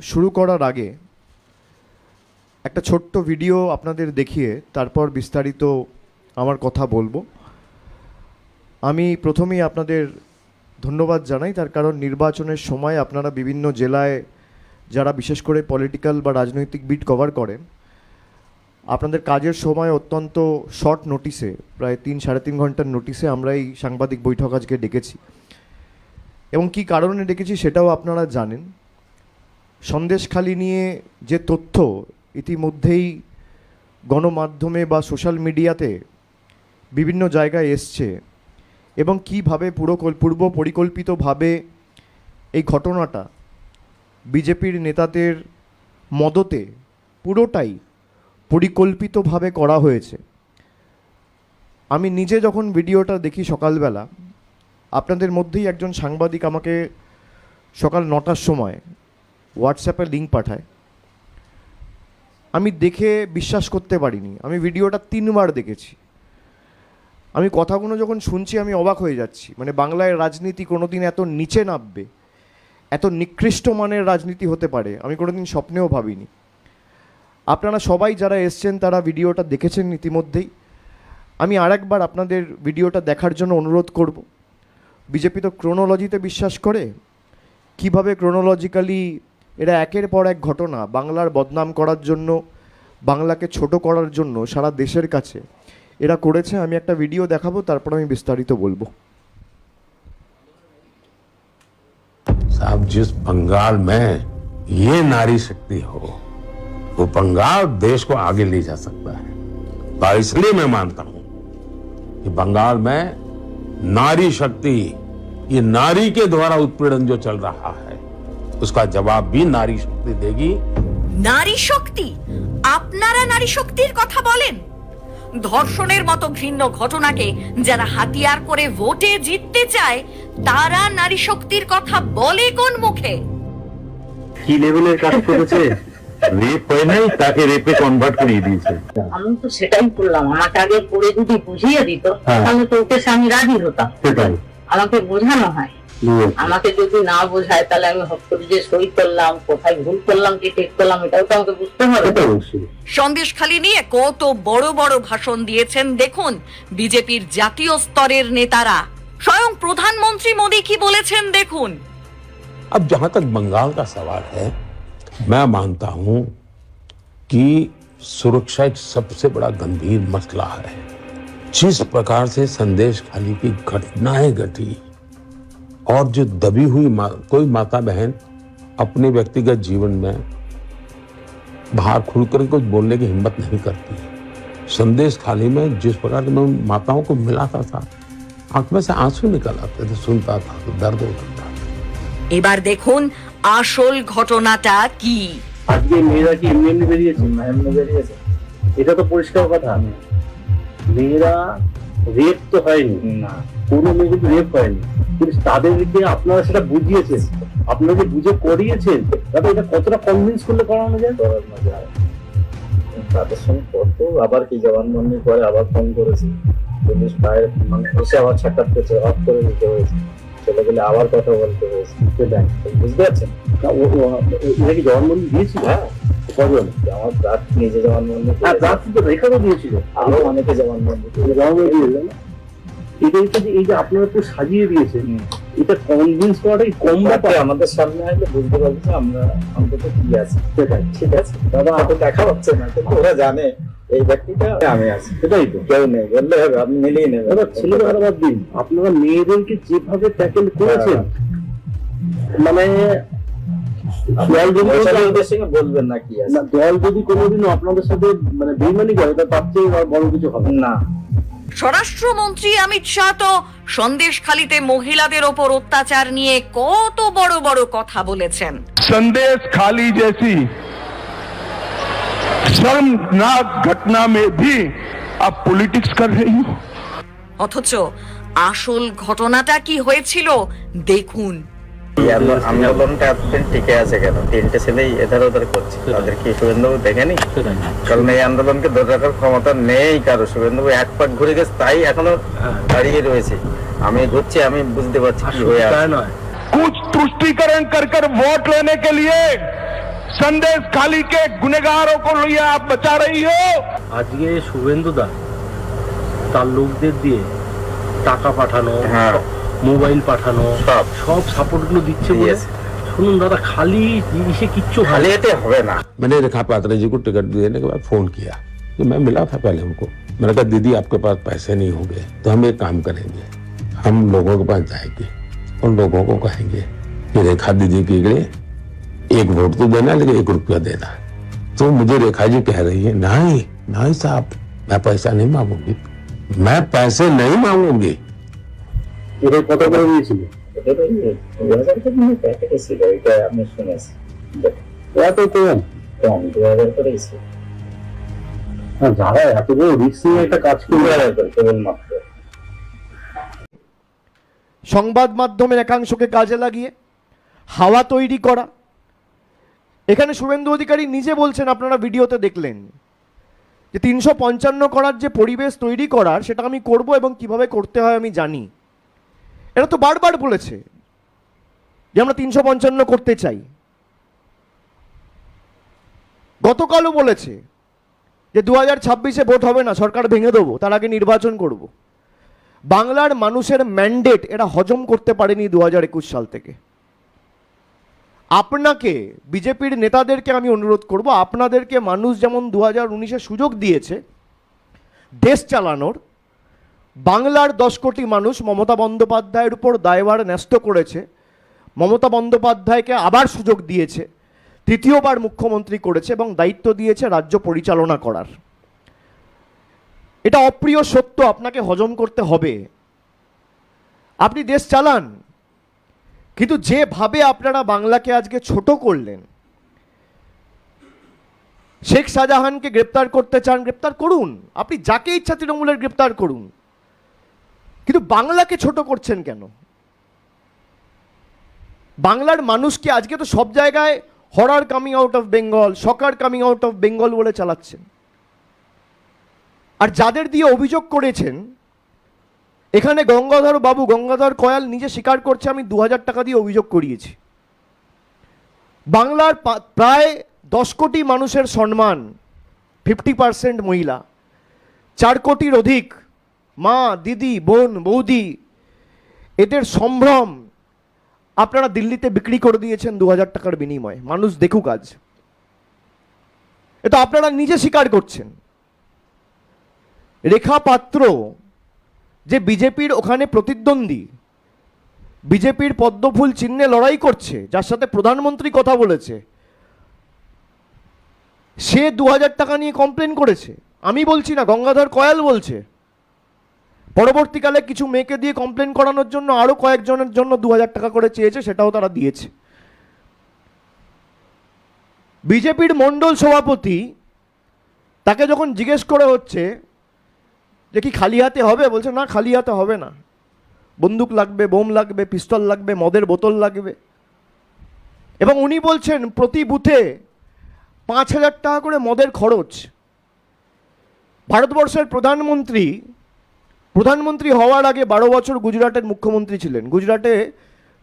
শুরু করার আগে একটা ছোট্ট ভিডিও আপনাদের দেখিয়ে তারপর বিস্তারিত আমার কথা বলব। আমি প্রথমেই আপনাদের ধন্যবাদ জানাই, তার কারণ নির্বাচনের সময় আপনারা বিভিন্ন জেলায় যারা বিশেষ করে পলিটিক্যাল বা রাজনৈতিক বিট কভার করেন, আপনাদের কাজের সময় অত্যন্ত শর্ট নোটিসে প্রায় তিন সাড়ে তিন ঘণ্টার নোটিসে আমরা এই সাংবাদিক বৈঠক আজকে ডেকেছি। এবং কী কারণে ডেকেছি সেটাও আপনারা জানেন। সন্দেশখালি নিয়ে যে তথ্য ইতিমধ্যেই গণমাধ্যমে বা সোশ্যাল মিডিয়াতে বিভিন্ন জায়গায় এসছে এবং কীভাবে পুরো পূর্ব পরিকল্পিতভাবে এই ঘটনাটা বিজেপির নেতাদের মদতে পুরোটাই পরিকল্পিতভাবে করা হয়েছে। আমি নিজে যখন ভিডিওটা দেখি সকালবেলা, আপনাদের মধ্যেই একজন সাংবাদিক আমাকে সকাল নটার সময় হোয়াটসঅ্যাপে লিঙ্ক পাঠায়। আমি দেখে বিশ্বাস করতে পারিনি। আমি ভিডিওটা তিনবার দেখেছি। আমি কথাগুলো যখন শুনছি, আমি অবাক হয়ে যাচ্ছি। মানে বাংলায় রাজনীতি কোনোদিন এত নিচে নামবে, এত নিকৃষ্ট মানের রাজনীতি হতে পারে, আমি কোনোদিন স্বপ্নেও ভাবিনি। আপনারা সবাই যারা এসছেন, তারা ভিডিওটা দেখেছেন ইতিমধ্যেই। আমি আরেকবার আপনাদের ভিডিওটা দেখার জন্য অনুরোধ করব। বিজেপি তো ক্রোনোলজিতে বিশ্বাস করে। কীভাবে ক্রোনোলজিক্যালি এরা একের পর এক ঘটনা বাংলার বদনাম করার জন্য বাংলাকে ছোট করার জন্য সারা দেশের কাছে এরা করেছে আমি একটা ভিডিও দেখাবো তারপর আমি বিস্তারিত বলবো साहब जिस बंगाल में ये नारी शक्ति हो वो बंगाल देश को आगे ले जा सकता है तो इसलिए मैं मानता हूं कि बंगाल में नारी शक्ति ये नारी के द्वारा उत्पीड़न जो चल रहा है उसका जवाब भी नारी शक्ति देगी নারী শক্তি আপনারা নারী শক্তির কথা বলেন ধর্ষণের মতো ঘৃণ্য ঘটনাকে যারা হাতিয়ার করে ভোটে জিততে চায় তারা নারী শক্তির কথা বলে কোন মুখে কি লেভেলের কাজ করেছে রেপ হয় নাই তাকে রেপে কনভার্ট করিয়ে দিয়েছে আমি তো সেটাই করলাম আমাকে আগে পড়ে যদি বুঝিয়ে দিত হ্যাঁ। তাহলে তো ওকে সে আমি রাজি হতাম সেটাই আমাকে বোঝানো হয় বুঝেছি। আমাকে যদি না বোঝায় তাহলে আমি হট করে যে সই করলাম কোথায় ভুল করলাম কি ঠিক করলাম এটাও তো আমাকে বুঝতে হবে সেটা অবশ্যই সন্দেশখালী নিয়ে কত বড় বড় ভাষণ দিয়েছেন দেখুন বিজেপির জাতীয় স্তরের নেতারা স্বয়ং প্রধানমন্ত্রী মোদী কি বলেছেন দেখুন अब जहां तक बंगाल का सवाल है मैं मानता हूं कि सुरक्षा एक सबसे बड़ा गंभीर मसला है जिस प्रकार से संदेश खाली की घटनाएं घटी और जो दबी हुई मा, कोई माता बहन अपने व्यक्तिगत जीवन में बाहर खुलकर कुछ बोलने की हिम्मत नहीं करती संदेश खाली में जिस प्रकार मैं उन माताओं को मिलाता था आंख में से आंसू निकल आते थे सुनता था तो दर्द होता था এবার দেখুন আসল ঘটনাটা কি আজকে মেয়েরা কি এমনি এমনি বেরিয়েছে না এমনি বেরিয়েছে এটা তো পরিষ্কার কথা মেয়েরা রেপ তো হয়নি না কোনো মেয়ে কিন্তু রেপ হয়নি কিন্তু তাদেরকে আপনারা সেটা বুঝিয়েছেন। আপনারা যে বুঝে করিয়েছেন তাতে এটা কতটা কনভিন্স করলে করানো যায়? করানো যায় তাদের সঙ্গে কত আবার কি জবানবন্দি করে আবার ফোন করেছি। পুলিশ পায়ের মানে এসে আবার সাক্ষাৎ করছে অফ করে দিতে হয়েছে। চলে গেলে আবার কথা বলতে হয়েছে। সেটাই বুঝতে পারছেন? এটা কি জবানবন্দি দিয়েছিল? হ্যাঁ। আমার প্রার্থ নিজে জবানবন্দি হ্যাঁ প্রার্থী তো রেখাও দিয়েছিল। আরও অনেকে জবানবন্দি জবানবন্দি দিয়েছিল এটা যে এই যে আপনারা সাজিয়ে দিয়েছেন এটা কনভিন্স করাটাই কম ব্যাপার। আমাদের সামনে আসলে বুঝতে পারবে যে আমরা অন্তত কি আছে। সেটাই। ঠিক আছে। দাদা হয়তো দেখা হচ্ছে না কিন্তু ওরা জানে এই ব্যক্তিটা আমি আছি। সেটাই তো। কেউ নেই বললে হবে আপনি মিলিয়ে নেবেন। দাদা ছেলে কথা বাদ দিন। আপনারা মেয়েদেরকে যেভাবে ট্যাকেল করেছেন মানে বলবেন না কি দল যদি কোনোদিনও আপনাদের সাথে মানে বেইমানি করে তার চেয়ে বড় কিছু হবে না। স্বরাষ্ট্রমন্ত্রী অমিত শাহ তো সন্দেশখালীতে মহিলাদের ওপর অত্যাচার নিয়ে কত বড় বড় কথা বলেছেন संदेश खाली जैसी शर्मनाक घटना में भी आप पॉलिटिक्स कर रही हो অথচ আসল ঘটনাটা কি হয়েছিল দেখুন এই আন্দো- আন্দোলনটা এতদিন টিকে আছে কেন তিনটে ছেলেই এধার ওধার করছে তাদের কি শুভেন্দুবাবু দেখেনি কারণ এই আন্দোলনকে ধরে রাখার ক্ষমতা নেই কারো শুভেন্দুবাবু এক পাক ঘুরে গেছে তাই এখনো দাঁড়িয়ে রয়েছে আমি ঘুরছি আমি বুঝতে পারছি কি হয়ে আছে कुछ तुष्टिकरण कर कर वोट लेने के लिए संदेश खाली के गुनेगारों को लिए आप बचा रही हो আজকে শুভেন্দু দা তার লোকদের দিয়ে টাকা পাঠানো হ্যাঁ। মোবাইল পাঠানো সব। সব সাপোর্ট গুলো দিচ্ছে বলে দিয়েছে। শুনুন দাদা খালি জিনিসে কিচ্ছু হয় খালি না। এতে হবে না मैंने रेखा पात्रा जी को टिकट देने के बाद फोन किया कि मैं मिला था पहले उनको मैंने कहा दीदी आपके पास पैसे नहीं होंगे तो हम एक काम करेंगे हम लोगों के पास जाएंगे उन लोगों को कहेंगे कि रेखा दीदी के लिए एक वोट तो देना लेकिन एक रुपया देना तो मुझे रेखा जी कह रही है नहीं नहीं साहब मैं पैसा नहीं मांगूंगी मैं पैसे नहीं मांगूंगी এটা কত করে দিয়েছিল এত কম? হ্যাঁ, যারা এত বড় রিস্ক নিয়ে একটা কাজ করবে কেবলমাত্র। সংবাদ মাধ্যমের একাংশকে কাজে লাগিয়ে হাওয়া তৈরি করা। এখানে শুভেন্দু অধিকারী নিজে বলছেন আপনারা ভিডিওতে দেখলেন যে তিনশো পঞ্চান্ন করার যে পরিবেশ তৈরি করার সেটা আমি করব এবং কীভাবে করতে হয় আমি জানি। এটা তো বারবার বলেছে যে আমরা তিনশো পঞ্চান্ন করতে চাই। গতকালও বলেছে যে দু হাজার ছাব্বিশে ভোট হবে না, সরকার ভেঙে দেবো, তার আগে নির্বাচন করব। বাংলার মানুষের ম্যান্ডেট এরা হজম করতে পারেনি দু হাজার একুশ সাল থেকে। আপনাকে, বিজেপির নেতাদেরকে আমি অনুরোধ করব, আপনাদেরকে মানুষ যেমন দু হাজার উনিশে সুযোগ দিয়েছে, দেশ চালানোর বাংলার দশ কোটি মানুষ মমতা বন্দ্যোপাধ্যায়ের উপর দায়ভার ন্যস্ত করেছে। মমতা বন্দ্যোপাধ্যায়কে আবার সুযোগ দিয়েছে। তৃতীয়বার মুখ্যমন্ত্রী করেছে এবং দায়িত্ব দিয়েছে রাজ্য পরিচালনা করার। এটা অপ্রিয় সত্য, আপনাকে হজম করতে হবে। আপনি দেশ চালান। কিন্তু যেভাবে আপনারা বাংলাকে আজকে ছোট করলেন, শেখ শাহজাহানকে গ্রেপ্তার করতে চান, গ্রেপ্তার করুন। আপনি যাকে ইচ্ছা তৃণমূলের গ্রেপ্তার করুন। কিন্তু বাংলাকে ছোট করছেন কেন? বাংলার মানুষকে আজকে তো সব জায়গায় horror coming out of Bengal soccer coming out of Bengal বলে চালাচ্ছেন। আর যাদের দিয়ে অভিযোগ করেছেন, এখানে গঙ্গাধর বাবু, গঙ্গাধর কয়াল নিজে স্বীকার করছে, আমি দু হাজার টাকা দিয়ে অভিযোগ করিয়েছি। বাংলার প্রায় দশ কোটি মানুষের সম্মান ফিফটি পার্সেন্ট মহিলা, চার কোটির অধিক মা, দিদি, বোন, বৌদি, এদের সম্ভ্রম আপনারা দিল্লিতে বিক্রি করে দিয়েছেন দু হাজার টাকার বিনিময়ে। মানুষ দেখুক আজ। এটা আপনারা নিজে স্বীকার করছেন। রেখা পাত্র যে বিজেপির ওখানে প্রতিদ্বন্দ্বী, বিজেপির পদ্মফুল চিহ্নে লড়াই করছে, যার সাথে প্রধানমন্ত্রী কথা বলেছে, সে দু হাজার টাকা নিয়ে কমপ্লেন করেছে। আমি বলছি না, গঙ্গাধর কয়াল বলছে। পরবর্তীকালে কিছু মেয়েকে দিয়ে কমপ্লেন করানোর জন্য আরও কয়েকজনের জন্য দু হাজার টাকা করে চেয়েছে, সেটাও তারা দিয়েছে। বিজেপির মণ্ডল সভাপতি তাকে যখন জিজ্ঞেস করে হচ্ছে যে কি খালি হাতে হবে, বলছে, না, খালি হাতে হবে না। বন্দুক লাগবে, বোম লাগবে, পিস্তল লাগবে, মদের বোতল লাগবে। এবং উনি বলছেন, প্রতি বুথে পাঁচ হাজার টাকা করে মদের খরচ। ভারতবর্ষের প্রধানমন্ত্রী প্রধানমন্ত্রী হওয়ার আগে বারো বছর গুজরাটের মুখ্যমন্ত্রী ছিলেন। গুজরাটে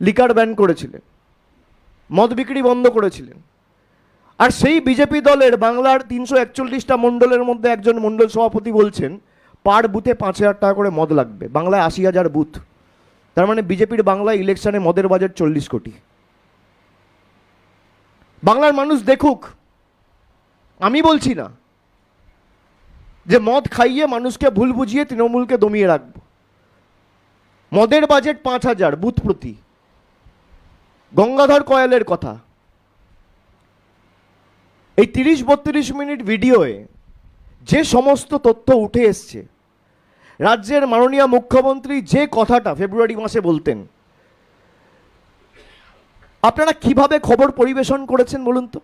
লিকার ব্যান করেছিলেন। মদ বিক্রি বন্ধ করেছিলেন। আর সেই বিজেপি দলের বাংলার তিনশো একচল্লিশটা মণ্ডলের মধ্যে একজন মণ্ডল সভাপতি বলছেন, পার বুথে পাঁচ হাজার টাকা করে মদ লাগবে। বাংলায় আশি হাজার বুথ। তার মানে বিজেপির বাংলায় ইলেকশনে মদের বাজার চল্লিশ কোটি। বাংলার মানুষ দেখুক। আমি বলছি না। যে মদ খাইয়ে মানুষকে ভুল বুঝিয়ে তৃণমূলকে দমিয়ে রাখব। মদের বাজেট পাঁচ হাজার, বুথ প্রতি। গঙ্গাধর কয়ালের কথা। এই তিরিশ বত্রিশ মিনিট ভিডিওয়ে যে সমস্ত তথ্য উঠে এসছে, রাজ্যের মাননীয় মুখ্যমন্ত্রী যে কথাটা ফেব্রুয়ারি মাসে বলতেন, আপনারা কীভাবে খবর পরিবেশন করেছেন বলুন তো?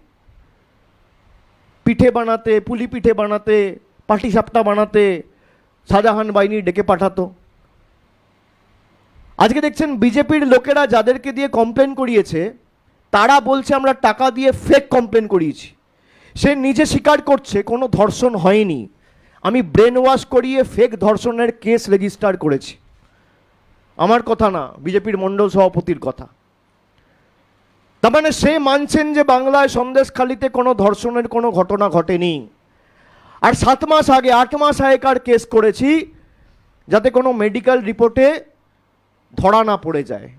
পিঠে বানাতে, পুলি পিঠে বানাতে পাটিসাপটা বানাতে শাহজাহান বাহিনী ডেকে পাঠাতো। আজকে দেখছেন বিজেপির লোকেরা যাদেরকে দিয়ে কমপ্লেন করিয়েছে, তারা বলছে আমরা টাকা দিয়ে ফেক কমপ্লেন করিয়েছি। সে নিজে স্বীকার করছে, কোনো ধর্ষণ হয়নি। আমি ব্রেন ওয়াশ করিয়ে ফেক ধর্ষণের কেস রেজিস্টার করেছি। আমার কথা না, বিজেপির মণ্ডল সভাপতির কথা। তার মানে সে মানছেন যে বাংলায় সন্দেশখালিতে কোনো ধর্ষণের কোনো ঘটনা ঘটেনি। আর সাত মাস আগে, আট মাস আগেকার কেস করেছি, যাতে কোনো মেডিকেল রিপোর্টে ধরা না পড়ে যায়।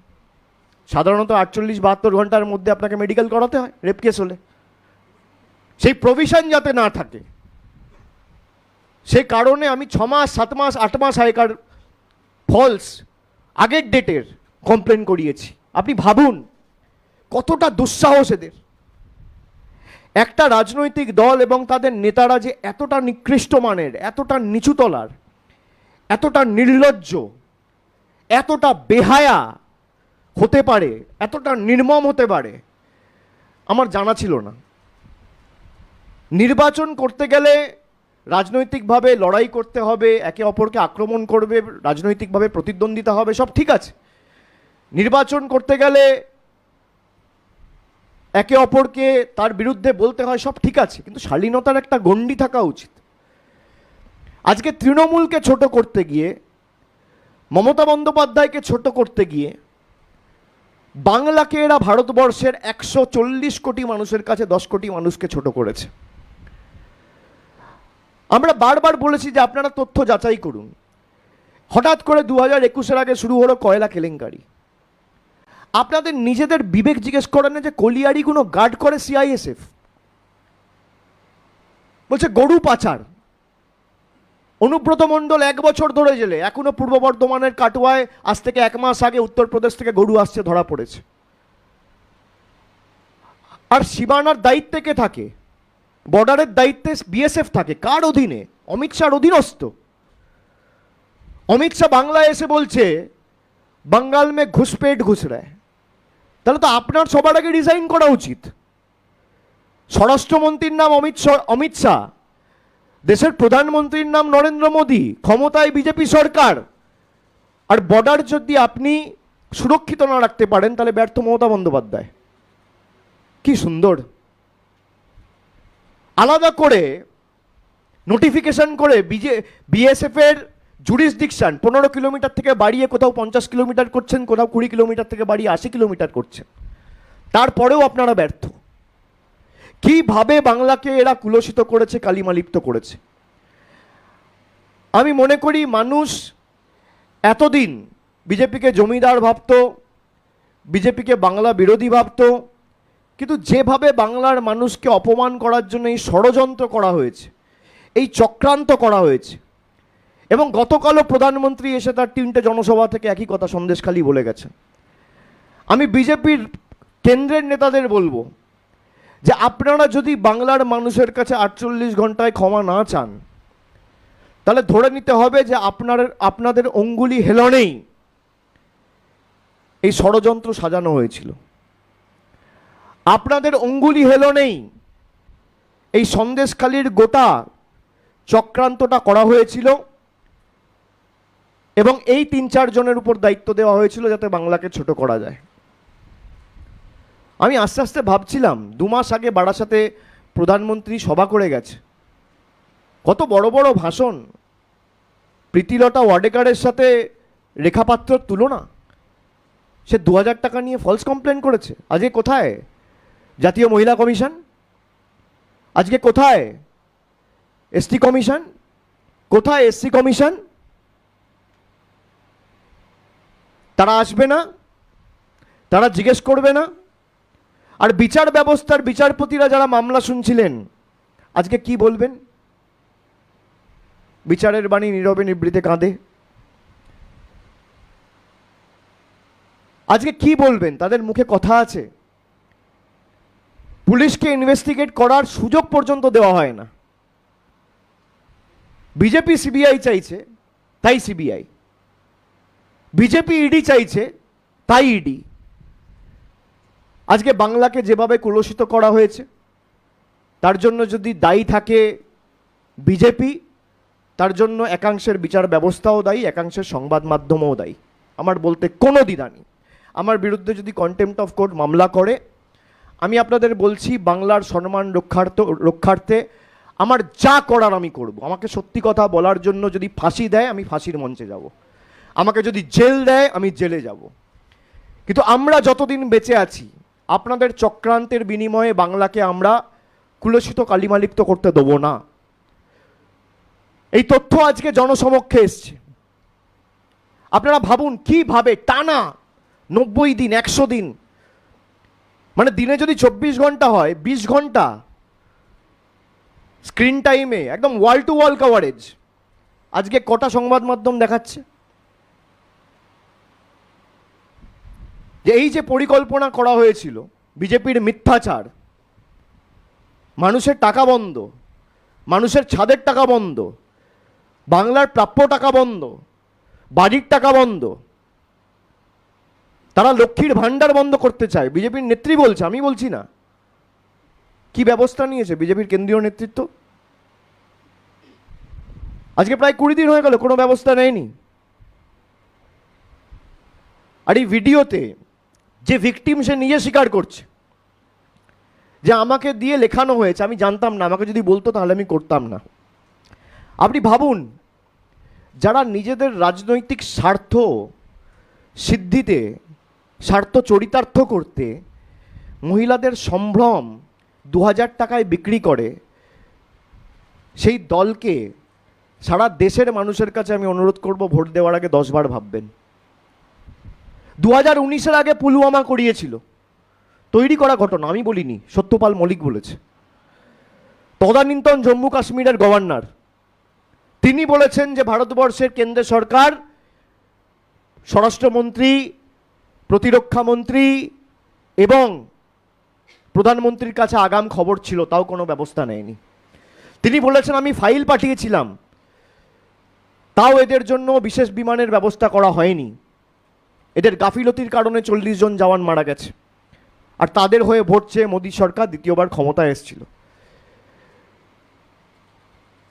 সাধারণত আটচল্লিশ, বাহাত্তর ঘণ্টার মধ্যে আপনাকে মেডিকেল করাতে হয় রেপ কেস হলে। সেই প্রভিশন যাতে না থাকে সেই কারণে আমি ছ মাস, সাত মাস, আট মাস আগেকার ফলস আগের ডেটের কমপ্লেন করিয়েছি। আপনি ভাবুন, কতটা দুঃসাহস এদের। একটা রাজনৈতিক দল এবং তাদের নেতারা যে এতটা নিকৃষ্ট মানের, এতটা নিচুতলার, এতটা নির্লজ্জ, এতটা বেহায়া হতে পারে, এতটা নির্মম হতে পারে, আমার জানা ছিল না। নির্বাচন করতে গেলে রাজনৈতিকভাবে লড়াই করতে হবে, একে অপরকে আক্রমণ করবে, রাজনৈতিকভাবে প্রতিদ্বন্দ্বিতা হবে, সব ঠিক আছে। নির্বাচন করতে গেলে একে অপরকে তার বিরুদ্ধে বলতে হয়, সব ঠিক আছে, কিন্তু শালীনতার একটা গণ্ডি থাকা উচিত। আজকে তৃণমূলকে ছোট করতে গিয়ে, মমতা বন্দ্যোপাধ্যায়কে ছোট করতে গিয়ে, বাংলাকে এরা ভারতবর্ষের একশো চল্লিশ কোটি মানুষের কাছে দশ কোটি মানুষকে ছোট করেছে। আমরা বারবার বলেছি যে আপনারা তথ্য যাচাই করুন। হঠাৎ করে দু হাজার একুশের আগে শুরু হলো কয়লা কেলেঙ্কারি। আপনাদের নিজেদের বিবেক জিজ্ঞেস করেন না যে কলিয়ারিগুলো গার্ড করে সিআইএসএফ বলছে, গরু পাচার। অনুব্রত মণ্ডল এক বছর ধরে জেলে। এখনও পূর্ব বর্ধমানের কাটোয়ায় আজ থেকে এক মাস আগে উত্তরপ্রদেশ থেকে গরু আসছে, ধরা পড়েছে। আর সীমানার দায়িত্বে কে থাকে? বর্ডারের দায়িত্বে বিএসএফ থাকে। কার অধীনে? অমিত শাহর অধীনস্থ। অমিত শাহ বাংলায় এসে বলছে, বাঙ্গাল মে ঘুষ রায় তাহলে তো আপনার সবার আগে রিজাইন করা উচিত। স্বরাষ্ট্রমন্ত্রীর নাম অমিত অমিত শাহ, দেশের প্রধানমন্ত্রীর নাম নরেন্দ্র মোদী, ক্ষমতায় বিজেপি সরকার। আর বর্ডার যদি আপনি সুরক্ষিত না রাখতে পারেন, তাহলে ব্যর্থ মমতা বন্দ্যোপাধ্যায়। কি সুন্দর। আলাদা করে নোটিফিকেশন করে বিজে বিএসএফ এর জুরিসডিকশন পনেরো কিলোমিটার থেকে বাড়িয়ে কোথাও পঞ্চাশ কিলোমিটার করছেন, কোথাও কুড়ি কিলোমিটার থেকে বাড়িয়ে আশি কিলোমিটার করছেন। তারপরেও আপনারা ব্যর্থ। কীভাবে বাংলাকে এরা কুলসিত করেছে, কালিমালিপ্ত করেছে? আমি মনে করি মানুষ এতদিন বিজেপিকে জমিদার ভাবত, বিজেপিকে বাংলা বিরোধী ভাবত, কিন্তু যেভাবে বাংলার মানুষকে অপমান করার জন্য এই ষড়যন্ত্র করা হয়েছে, এই চক্রান্ত করা হয়েছে এবং গতকালও প্রধানমন্ত্রী এসে তার তিনটে জনসভা থেকে একই কথা সন্দেশখালি বলে গেছেন। আমি বিজেপির কেন্দ্রের নেতাদের বলব যে আপনারা যদি বাংলার মানুষের কাছে আটচল্লিশ ঘন্টায় ক্ষমা না চান, তাহলে ধরে নিতে হবে যে আপনার, আপনাদের অঙ্গুলি হেলনেই এই ষড়যন্ত্র সাজানো হয়েছিল। আপনাদের অঙ্গুলি হেলনেই এই সন্দেশখালির গোটা চক্রান্তটা করা হয়েছিল। এবং এই তিন চার জনের উপর দায়িত্ব দেওয়া হয়েছিল যাতে বাংলাকে ছোট করা যায়। আমি আস্তে আস্তে ভাবছিলাম, দু মাস আগে বারাসাতে প্রধানমন্ত্রী সভা করে গেছে। কত বড় বড় ভাষণ। প্রীতিলতা ওয়াডেকারের সাথে রেখাপাত্রর তুলনা। সে দু হাজার টাকা নিয়ে ফলস কমপ্লেন করেছে। আজকে কোথায়? জাতীয় মহিলা কমিশন? আজকে কোথায়? এসটি কমিশন কোথায় এসসি কমিশন তারা আসবে না, তারা জিজ্ঞেস করবে না। আর বিচার ব্যবস্থার বিচারপতিরা যারা মামলা শুনছিলেন, আজকে কি বলবেন? বিচারের বাণী নীরবে নিবৃতে কাঁদে। আজকে কি বলবেন? তাদের মুখে কথা আছে। পুলিশকে ইনভেস্টিগেট করার সুযোগ পর্যন্ত দেওয়া হয় না। বিজেপি, সিবিআই চাইছে, তাই সিবিআই। বিজেপি ইডি চাইছে, তাই ইডি আজকে বাংলাকে যেভাবে কুলসিত করা হয়েছে, তার জন্য যদি দায়ী থাকে বিজেপি, তার জন্য একাংশের বিচার ব্যবস্থাও দায়ী, একাংশের সংবাদ মাধ্যমও দায়ী। আমার বলতে কোনো দ্বিধা নেই। আমার বিরুদ্ধে যদি কন্টেম্পট অফ কোর্ট মামলা করে, আমি আপনাদের বলছি, বাংলার সম্মান রক্ষার্থ, রক্ষার্থে আমার যা করার আমি করব। আমাকে সত্যি কথা বলার জন্য যদি ফাঁসি দেয়, আমি ফাঁসির মঞ্চে যাব। আমাকে যদি জেল দেয়, আমি জেলে যাব। কিন্তু আমরা যতদিন বেঁচে আছি, আপনাদের চক্রান্তের বিনিময়ে বাংলাকে আমরা কুলসিত কালিমালিপ্ত করতে দেবো না। এই তথ্য আজকে জনসমক্ষে এসছে। আপনারা ভাবুন কীভাবে টানা নব্বই দিন, একশো দিন মানে দিনে যদি চব্বিশ ঘণ্টা হয়, বিশ ঘণ্টা স্ক্রিন টাইমে, একদম ওয়াল টু ওয়াল কভারেজ আজকে কটা সংবাদ মাধ্যম দেখাচ্ছে? যে এই যে পরিকল্পনা করা হয়েছিল, বিজেপির মিথ্যাচার, মানুষের টাকা বন্ধ, মানুষের ছাদের টাকা বন্ধ, বাংলার প্রাপ্য টাকা বন্ধ, বাড়ির টাকা বন্ধ, তারা লক্ষ্মীর ভাণ্ডার বন্ধ করতে চায়। বিজেপির নেত্রী বলছে, আমি বলছি না। কি ব্যবস্থা নিয়েছে বিজেপির কেন্দ্রীয় নেতৃত্ব? আজকে প্রায় কুড়ি দিন হয়ে গেল, কোনো ব্যবস্থা নেয়নি। আর এই ভিডিওতে যে ভিকটিম সে নিজে স্বীকার করছে, যে আমাকে দিয়ে লেখানো হয়েছে, আমি জানতাম না, আমাকে যদি বলতো তাহলে আমি করতাম না। আপনি ভাবুন, যারা নিজেদের রাজনৈতিক স্বার্থ সিদ্ধিতে, স্বার্থ চরিতার্থ করতে মহিলাদের সম্ভ্রম দু হাজার টাকায় বিক্রি করে, সেই দলকে সারা দেশের মানুষের কাছে আমি অনুরোধ করব, ভোট দেওয়ার আগে দশবার ভাববেন। দু হাজার উনিশের আগে পুলওয়ামা করিয়েছিল। তৈরি করা ঘটনা, আমি বলিনি, সত্যপাল মলিক বলেছে। তদানীন্তন জম্মু কাশ্মীরের গভর্নর, তিনি বলেছেন যে ভারতবর্ষের কেন্দ্রের সরকার, স্বরাষ্ট্রমন্ত্রী প্রতিরক্ষামন্ত্রী এবং প্রধানমন্ত্রীর কাছে আগাম খবর ছিল, তাও কোনো ব্যবস্থা নেয়নি। তিনি বলেছেন, আমি ফাইল পাঠিয়েছিলাম। তাও এদের জন্য বিশেষ বিমানের ব্যবস্থা করা হয়নি। এদের গাফিলতির কারণে চল্লিশ জন জওয়ান মারা গেছে। আর তাদের হয়ে ভোট চেয়ে মোদী সরকার দ্বিতীয়বার ক্ষমতায় এসেছিল।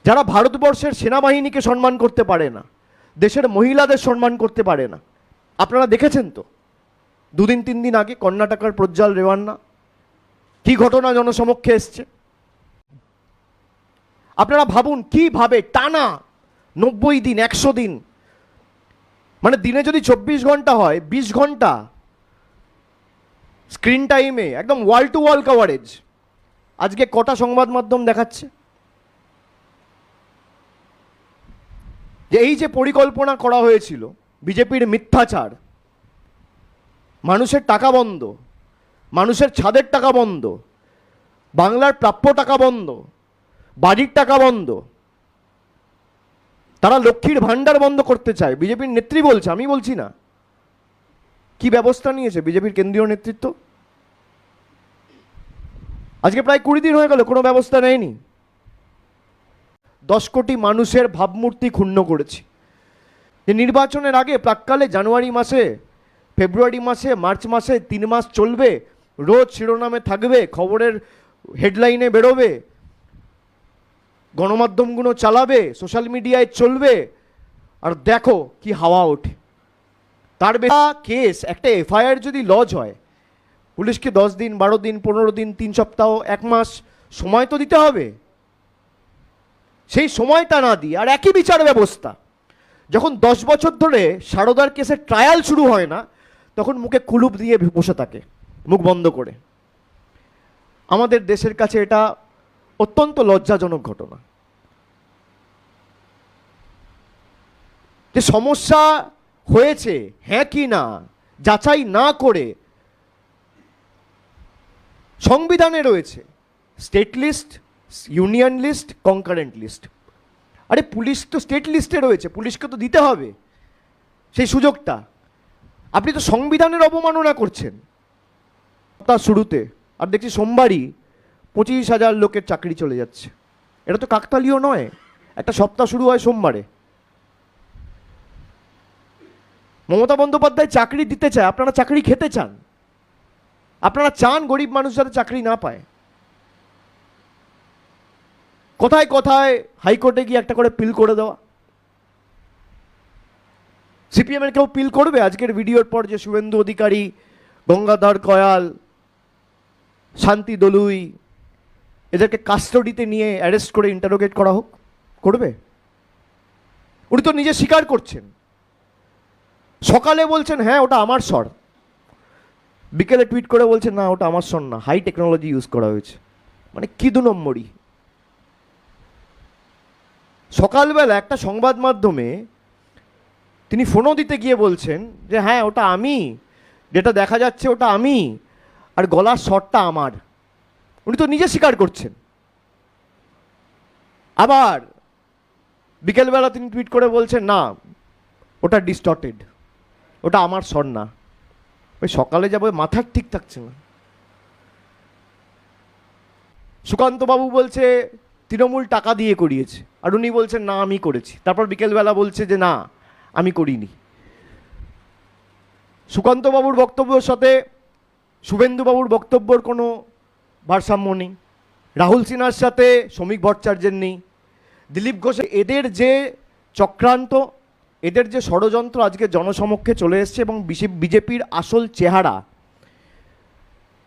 যারা ভারতবর্ষের সেনাবাহিনীকে সম্মান করতে পারে না, দেশের মহিলাদের সম্মান করতে পারে না, আপনারা দেখেছেন তো? দুদিন, তিন দিন আগে কর্ণাটকার প্রজ্জ্বল রেওয়ান্না কি ঘটনা জনসমক্ষে এসছে? আপনারা ভাবুন, কীভাবে টানা নব্বই দিন, একশো দিন মানে দিনে যদি চব্বিশ ঘণ্টা হয়, বিশ ঘণ্টা স্ক্রিন টাইমে একদম ওয়াল টু ওয়াল কভারেজ আজকে কটা সংবাদ মাধ্যম দেখাচ্ছে? যে এই যে পরিকল্পনা করা হয়েছিল, বিজেপির মিথ্যাচার, মানুষের টাকা বন্ধ, মানুষের ছাদের টাকা বন্ধ, বাংলার প্রাপ্য টাকা বন্ধ, বাড়ির টাকা বন্ধ তারা লক্ষ্মীর ভাণ্ডার বন্ধ করতে চায়। বিজেপির নেত্রী বলছে, আমি বলছি না। কি ব্যবস্থা নিয়েছে বিজেপির কেন্দ্রীয় নেতৃত্ব? আজকে প্রায় কুড়ি দিন হয়ে গেল, কোনো ব্যবস্থা নেয়নি। দশ কোটি মানুষের ভাবমূর্তি ক্ষুণ্ণ করেছি। যে নির্বাচনের আগে প্রাককালে জানুয়ারি মাসে, ফেব্রুয়ারি মাসে, মার্চ মাসে তিন মাস চলবে, রোজ শিরোনামে থাকবে, খবরের হেডলাইনে বেরোবে গণমাধ্যমগুলো চালাবে সোশ্যাল মিডিয়ায় চলবে, আর দেখো কি হাওয়া ওঠে। তার বেশি কেস একটা এফআইআর যদি লজ হয়, পুলিশকে দশ দিন, বারো দিন, পনেরো দিন, তিন সপ্তাহ, এক মাস সময় তো দিতে হবে। সেই সময়টা না দিয়ে, আর একই বিচার ব্যবস্থা। যখন দশ বছর ধরে সারদার কেসের ট্রায়াল শুরু হয় না, তখন মুখে কুলুপ দিয়ে বসে থাকে, মুখ বন্ধ করে। আমাদের দেশের কাছে এটা অত্যন্ত লজ্জাজনক ঘটনা। যে সমস্যা হয়েছে হ্যাঁ কি না, যাচাই না করে সংবিধানে রয়েছে। State list, union list, concurrent list. আরে পুলিশ তো স্টেট লিস্টে রয়েছে, পুলিশকে তো দিতে হবে সেই সুযোগটা। আপনি তো সংবিধানের অবমাননা করছেন। তার শুরুতে, আর দেখছি সোমবারই পঁচিশ হাজার লোকের চাকরি চলে যাচ্ছে। এটা তো কাকতালীয় নয়। একটা সপ্তাহ শুরু হয় সোমবারে। মমতা বন্দ্যোপাধ্যায় চাকরি দিতে চায়, আপনারা চাকরি খেতে চান। আপনারা চান গরিব মানুষ যাতে চাকরি না পায়। কোথায় কোথায় হাইকোর্টে গিয়ে একটা করে পিল করে দেওয়া। সিপিএমের কেউ পিল করবে? আজকের ভিডিওর পর যে শুভেন্দু অধিকারী, গঙ্গাধর কয়াল, শান্তি দলুই এদেরকে কাস্টডিতে নিয়ে অ্যারেস্ট করে ইন্টারোগেট করা হোক, করবে? উনি তো নিজে স্বীকার করছেন। সকালে বলছেন হ্যাঁ ওটা আমার স্বর। বিকেলে টুইট করে বলছেন, না, ওটা আমার স্বর না হাই টেকনোলজি ইউজ করা হয়েছে। মানে কি দু নম্বরই? সকালবেলা একটা সংবাদ মাধ্যমে তিনি ফোনও দিতে গিয়ে বলছেন যে হ্যাঁ ওটা আমি, যেটা দেখা যাচ্ছে ওটা আমি, আর গলার শটটা আমার। উনি তো নিজে স্বীকার করছেন। আবার বিকেলবেলা তিনি টুইট করে বলছেন, না, ওটা ডিস্টর্টেড ওটা আমার স্বর না। ওই সকালে যাব মাথার ঠিক থাকছে না। সুকান্তবাবু বলছে, তৃণমূল টাকা দিয়ে করিয়েছে। আর উনি বলছেন, না, আমি করেছি। তারপর বিকেলবেলা বলছে যে, না, আমি করিনি। সুকান্তবাবুর বক্তব্যের সাথে শুভেন্দুবাবুর বক্তব্যর কোনো ভারসাম্য নেই। রাহুল সিনহার সাথে শ্রমিক ভট্টাচার্যের নেই। দিলীপ ঘোষ এদের যে চক্রান্ত এদের যে ষড়যন্ত্র আজকে জনসমক্ষে চলে এসছে এবং বিজেপির আসল চেহারা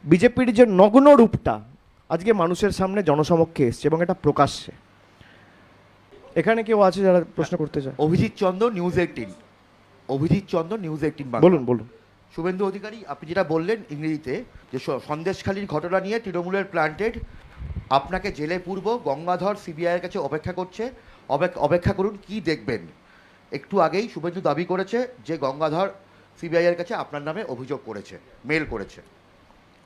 বিজেপির যে নগ্ন রূপটা আজকে মানুষের সামনে জনসমক্ষে এসছে এবং এটা প্রকাশ্যে। এখানে কেউ আছে যারা প্রশ্ন করতে চায়? Abhijit Chandra News Eighteen. Abhijit Chandra News Eighteen বলুন বলুন। শুভেন্দু অধিকারী, আপনি যেটা বললেন ইংরেজিতে, যে সন্দেশখালীর ঘটনা নিয়ে তৃণমূলের প্ল্যান্টেড আপনাকে জেলে পূর্ব গঙ্গাধর সিবিআইয়ের কাছে অপেক্ষা করছে। অপেক্ষা করুন, কি দেখবেন? একটু আগেই শুভেন্দু দাবি করেছে যে গঙ্গাধর সিবিআইয়ের কাছে আপনার নামে অভিযোগ করেছে মেল করেছে।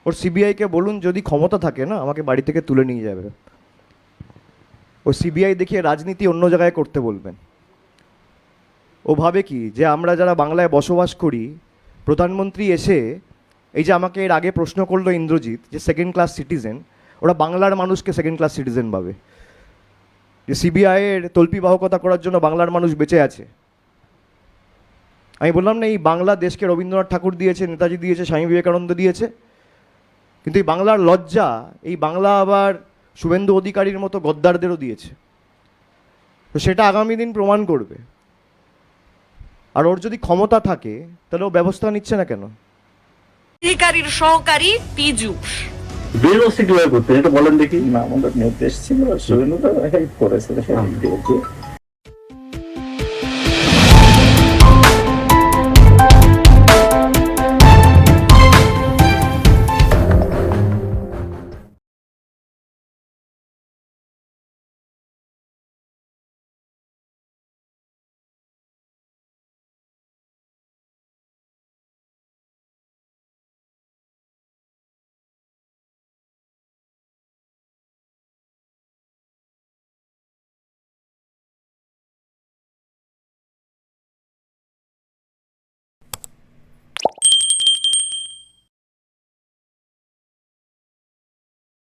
ওর সিবিআইকে বলুন, যদি ক্ষমতা থাকে না, আমাকে বাড়ি থেকে তুলে নিয়ে যাবে। ও সিবিআই দেখিয়ে রাজনীতি অন্য জায়গায় করতে বলবেন। ও ভাবে কি, যে আমরা যারা বাংলায় বসবাস করি প্রধানমন্ত্রী এসে এই যে আমাকে এর আগে প্রশ্ন করল ইন্দ্রজিৎ যে সেকেন্ড ক্লাস সিটিজেন ওরা বাংলার মানুষকে সেকেন্ড ক্লাস সিটিজেন ভাবে। যে সিবিআইয়ের তল্পিবাহকতা করার জন্য বাংলার মানুষ বেঁচে আছে। আমি বললাম, না, এই বাংলা দেশকে রবীন্দ্রনাথ ঠাকুর দিয়েছে, নেতাজি দিয়েছে, স্বামী বিবেকানন্দ দিয়েছে। কিন্তু এই বাংলার লজ্জা, এই বাংলা আবার শুভেন্দু অধিকারীর মতো গদ্দারদেরও দিয়েছে। তো সেটা আগামী দিন প্রমাণ করবে। আর ওর যদি ক্ষমতা থাকে তাহলে ও ব্যবস্থা নিচ্ছে না কেন? অধিকারীর সহকারী পিজু। বেরোচ্ছে করতে এটা বলেন দেখি না আমাদের নির্দেশ ছিল শুভেন্দু হেল্প করেছে হেল্প দিয়েছে